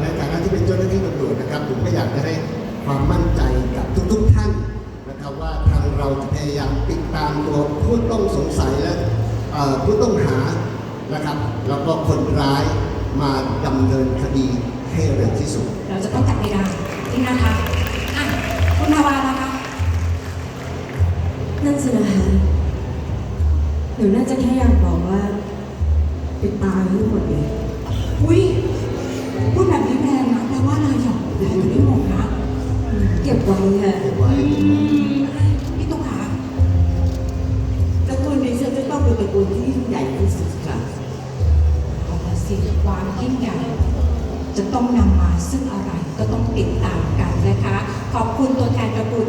ในฐานะที่เป็นเจ้าหน้าที่ตำรวจนะครับผมก็อยากจะให้ความมั่นใจกับทุกๆท่านนะครับว่าทางเราจะพยายามติดตามตัวผู้ต้องสงสัยและผู้ต้องหานะครับแล้วก็คนร้ายมาดำเนินคดีให้เร็วที่สุด เราจะต้องจับไม่ได้ที่นะคะอะคุณนาวานะคะนั่นสินะคะหนูน่าจะแค่อยากบอกว่าปิดตาให้หมดเลยอุ้ย เก็บไว้ค่ะเก็บไว้พี่ตุ๊กขาตระกูลดิฉันจะต้องเป็นตระกูลที่ยิ่งใหญ่ที่สุดค่ะเอาละสิความยิ่งใหญ่จะต้องนำมาซึ่งอะไรก็ต้องติดตามกันนะคะ ขอบคุณตัวแทนตระกูล